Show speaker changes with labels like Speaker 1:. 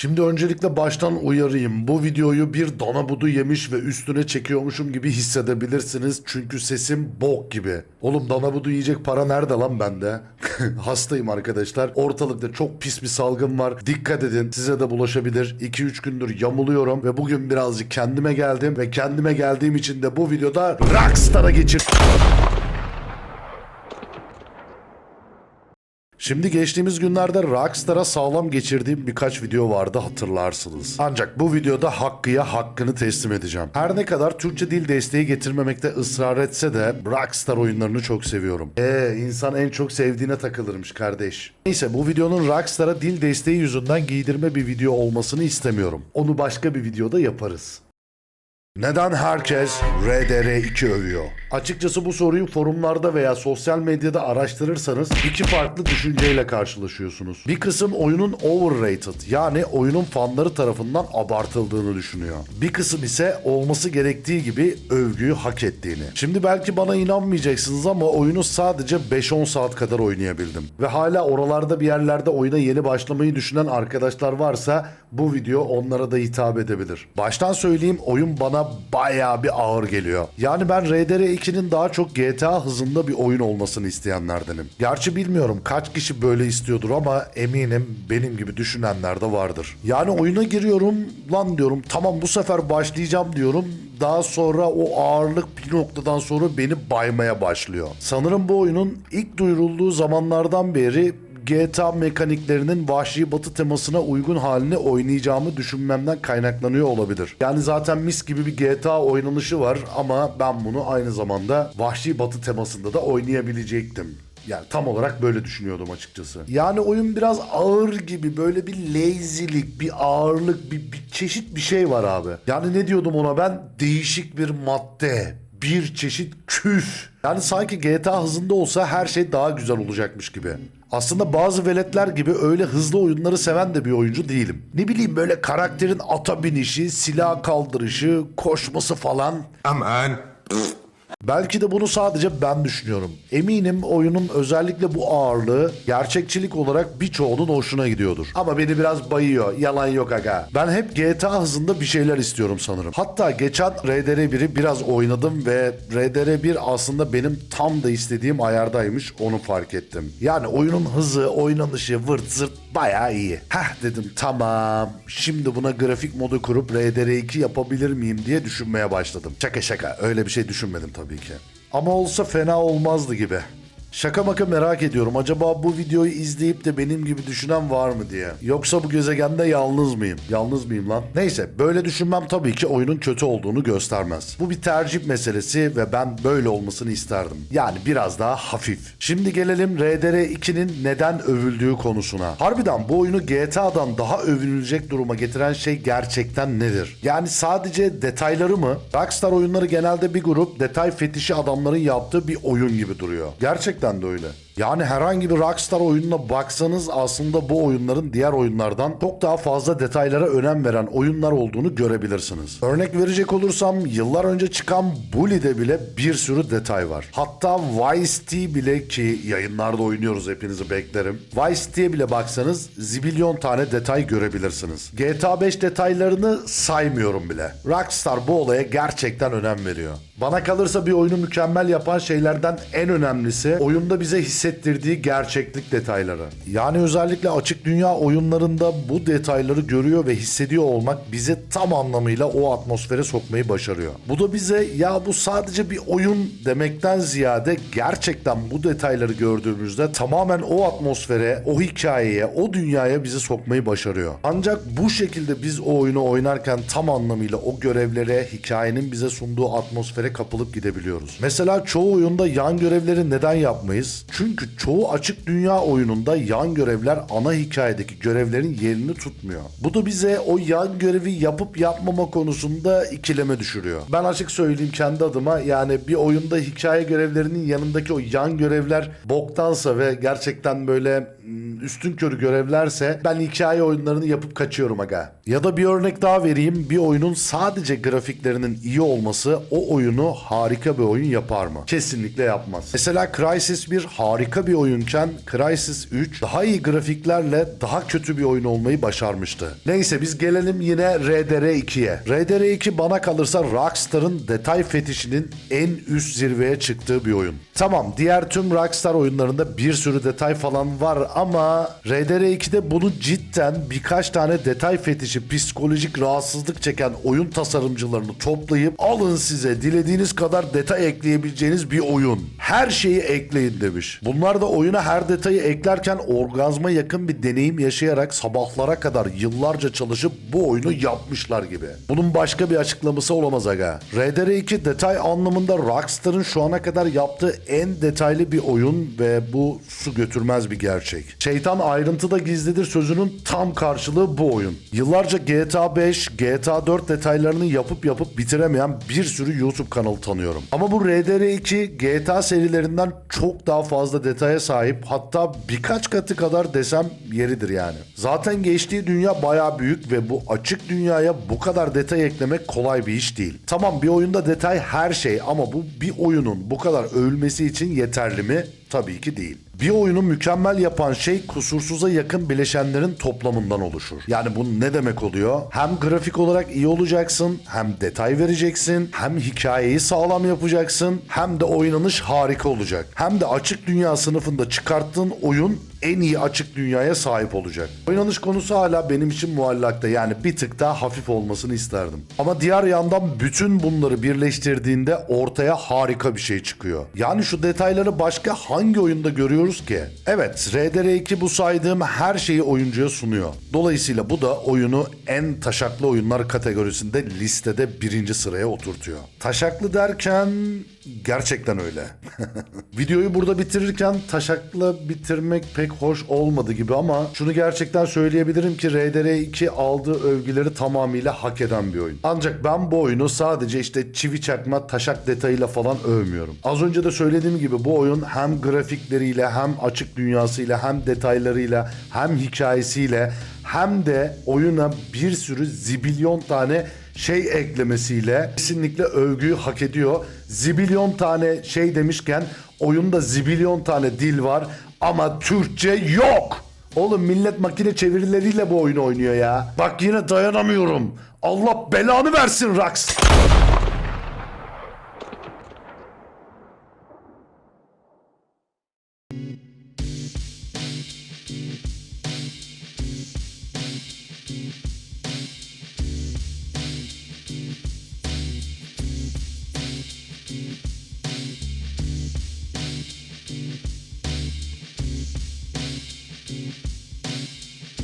Speaker 1: Şimdi öncelikle baştan uyarayım. Bu videoyu bir dana budu yemiş ve üstüne çekiyormuşum gibi hissedebilirsiniz. Çünkü sesim bok gibi. Oğlum dana budu yiyecek para nerede lan bende? Hastayım arkadaşlar. Ortalıkta çok pis bir salgın var. Dikkat edin size de bulaşabilir. 2-3 gündür yamuluyorum ve bugün birazcık kendime geldim. Ve kendime geldiğim için de bu videoda Rockstar'a geçir... Şimdi geçtiğimiz günlerde Rockstar'a sağlam geçirdiğim birkaç video vardı hatırlarsınız. Ancak bu videoda Hakkı'ya hakkını teslim edeceğim. Her ne kadar Türkçe dil desteği getirmemekte ısrar etse de Rockstar oyunlarını çok seviyorum. Eee insan en çok sevdiğine takılırmış kardeş. Neyse bu videonun Rockstar'a dil desteği yüzünden giydirme bir video olmasını istemiyorum. Onu başka bir videoda yaparız. Neden herkes RDR2 övüyor? Açıkçası bu soruyu forumlarda veya sosyal medyada araştırırsanız iki farklı düşünceyle karşılaşıyorsunuz. Bir kısım oyunun overrated yani oyunun fanları tarafından abartıldığını düşünüyor. Bir kısım ise olması gerektiği gibi övgüyü hak ettiğini. Şimdi belki bana inanmayacaksınız ama oyunu sadece 5-10 saat kadar oynayabildim. Ve hala oralarda bir yerlerde oyuna yeni başlamayı düşünen arkadaşlar varsa bu video onlara da hitap edebilir. Baştan söyleyeyim oyun bana bayağı bir ağır geliyor. Yani ben RDR2'nin daha çok GTA hızında bir oyun olmasını isteyenlerdenim. Gerçi bilmiyorum kaç kişi böyle istiyordur ama eminim benim gibi düşünenler de vardır. Yani oyuna giriyorum lan diyorum tamam bu sefer başlayacağım diyorum daha sonra o ağırlık bir noktadan sonra beni baymaya başlıyor. Sanırım bu oyunun ilk duyurulduğu zamanlardan beri GTA mekaniklerinin vahşi batı temasına uygun halini oynayacağımı düşünmemden kaynaklanıyor olabilir. Yani zaten mis gibi bir GTA oynanışı var ama ben bunu aynı zamanda vahşi batı temasında da oynayabilecektim. Yani tam olarak böyle düşünüyordum açıkçası. Yani oyun biraz ağır gibi böyle bir lazy'lik, bir ağırlık, bir, bir çeşit bir şey var abi. Yani ne diyordum ona ben? Değişik bir madde, bir çeşit küf. Yani sanki GTA hızında olsa her şey daha güzel olacakmış gibi. Aslında bazı veletler gibi öyle hızlı oyunları seven de bir oyuncu değilim. Ne bileyim böyle karakterin ata binişi, silah kaldırışı, koşması falan.
Speaker 2: Aman.
Speaker 1: Belki de bunu sadece ben düşünüyorum. Eminim oyunun özellikle bu ağırlığı gerçekçilik olarak birçoğunun hoşuna gidiyordur. Ama beni biraz bayıyor. Yalan yok aga. Ben hep GTA hızında bir şeyler istiyorum sanırım. Hatta geçen RDR1'i biraz oynadım ve RDR1 aslında benim tam da istediğim ayardaymış onu fark ettim. Yani oyunun hızı, oynanışı, vırt zırt bayağı iyi. Heh dedim tamam. Şimdi buna grafik modu kurup RDR2 yapabilir miyim diye düşünmeye başladım. Şaka şaka öyle bir şey düşünmedim tabii ki. Ama olsa fena olmazdı gibi. Şaka maka merak ediyorum. Acaba bu videoyu izleyip de benim gibi düşünen var mı diye. Yoksa bu gezegende yalnız mıyım? Yalnız mıyım lan? Neyse böyle düşünmem tabii ki oyunun kötü olduğunu göstermez. Bu bir tercih meselesi ve ben böyle olmasını isterdim. Yani biraz daha hafif. Şimdi gelelim RDR2'nin neden övüldüğü konusuna. Harbiden bu oyunu GTA'dan daha övünülecek duruma getiren şey gerçekten nedir? Yani sadece detayları mı? Rockstar oyunları genelde bir grup detay fetişi adamların yaptığı bir oyun gibi duruyor. Gerçekten de öyle. Yani herhangi bir Rockstar oyununa baksanız aslında bu oyunların diğer oyunlardan çok daha fazla detaylara önem veren oyunlar olduğunu görebilirsiniz. Örnek verecek olursam yıllar önce çıkan Bully'de bile bir sürü detay var. Hatta Vice City bile ki yayınlarda oynuyoruz hepinizi beklerim. Vice City'ye bile baksanız zibilyon tane detay görebilirsiniz. GTA 5 detaylarını saymıyorum bile. Rockstar bu olaya gerçekten önem veriyor. Bana kalırsa bir oyunu mükemmel yapan şeylerden en önemlisi oyunda bize hissettirdiği gerçeklik detayları. Yani özellikle açık dünya oyunlarında bu detayları görüyor ve hissediyor olmak bizi tam anlamıyla o atmosfere sokmayı başarıyor. Bu da bize ya bu sadece bir oyun demekten ziyade gerçekten bu detayları gördüğümüzde tamamen o atmosfere, o hikayeye, o dünyaya bizi sokmayı başarıyor. Ancak bu şekilde biz o oyunu oynarken tam anlamıyla o görevlere, hikayenin bize sunduğu atmosfere kapılıp gidebiliyoruz. Mesela çoğu oyunda yan görevleri neden yapmayız? Çünkü çoğu açık dünya oyununda yan görevler ana hikayedeki görevlerin yerini tutmuyor. Bu da bize o yan görevi yapıp yapmama konusunda ikileme düşürüyor. Ben açık söyleyeyim kendi adıma yani bir oyunda hikaye görevlerinin yanındaki o yan görevler boktansa ve gerçekten böyle hmm, üstün körü görevlerse ben hikaye oyunlarını yapıp kaçıyorum aga. Ya da bir örnek daha vereyim. Bir oyunun sadece grafiklerinin iyi olması o oyunu harika bir oyun yapar mı? Kesinlikle yapmaz. Mesela Crysis 1 harika bir oyunken Crysis 3 daha iyi grafiklerle daha kötü bir oyun olmayı başarmıştı. Neyse biz gelelim yine RDR2'ye. RDR2 bana kalırsa Rockstar'ın detay fetişinin en üst zirveye çıktığı bir oyun. Tamam diğer tüm Rockstar oyunlarında bir sürü detay falan var ama RDR2'de bunu cidden birkaç tane detay fetişi psikolojik rahatsızlık çeken oyun tasarımcılarını toplayıp alın size dilediğiniz kadar detay ekleyebileceğiniz bir oyun. Her şeyi ekleyin demiş. Bunlar da oyuna her detayı eklerken orgazma yakın bir deneyim yaşayarak sabahlara kadar yıllarca çalışıp bu oyunu yapmışlar gibi. Bunun başka bir açıklaması olamaz aga. RDR2 detay anlamında Rockstar'ın şu ana kadar yaptığı en detaylı bir oyun ve bu su götürmez bir gerçek. Şeytan ayrıntıda gizlidir sözünün tam karşılığı bu oyun. Yıllarca GTA 5, GTA 4 detaylarını yapıp yapıp bitiremeyen bir sürü YouTube kanalı tanıyorum. Ama bu RDR2 GTA serilerinden çok daha fazla detaya sahip hatta birkaç katı kadar desem yeridir yani. Zaten geçtiği dünya baya büyük ve bu açık dünyaya bu kadar detay eklemek kolay bir iş değil. Tamam bir oyunda detay her şey ama bu bir oyunun bu kadar övülmesi için yeterli mi? Tabii ki değil. Bir oyunu mükemmel yapan şey kusursuza yakın bileşenlerin toplamından oluşur. Yani bu ne demek oluyor? Hem grafik olarak iyi olacaksın, hem detay vereceksin, hem hikayeyi sağlam yapacaksın, hem de oynanış harika olacak. Hem de açık dünya sınıfında çıkarttığın oyun en iyi açık dünyaya sahip olacak. Oynanış konusu hala benim için muallakta yani bir tık daha hafif olmasını isterdim. Ama diğer yandan bütün bunları birleştirdiğinde ortaya harika bir şey çıkıyor. Yani şu detayları başka hangi oyunda görüyoruz ki? Evet RDR2 bu saydığım her şeyi oyuncuya sunuyor. Dolayısıyla bu da oyunu en taşaklı oyunlar kategorisinde listede birinci sıraya oturtuyor. Taşaklı derken gerçekten öyle. Videoyu burada bitirirken taşakla bitirmek pek hoş olmadı gibi ama şunu gerçekten söyleyebilirim ki RDR2 aldığı övgüleri tamamıyla hak eden bir oyun. Ancak ben bu oyunu sadece işte çivi çakma taşak detayıyla falan övmüyorum. Az önce de söylediğim gibi bu oyun hem grafikleriyle hem açık dünyasıyla hem detaylarıyla hem hikayesiyle hem de oyuna bir sürü zibilyon tane şey eklemesiyle kesinlikle övgüyü hak ediyor. Zibilyon tane şey demişken oyunda zibilyon tane dil var ama Türkçe yok. Oğlum millet makine çevirileriyle bu oyunu oynuyor ya. Bak yine dayanamıyorum. Allah belanı versin Rax.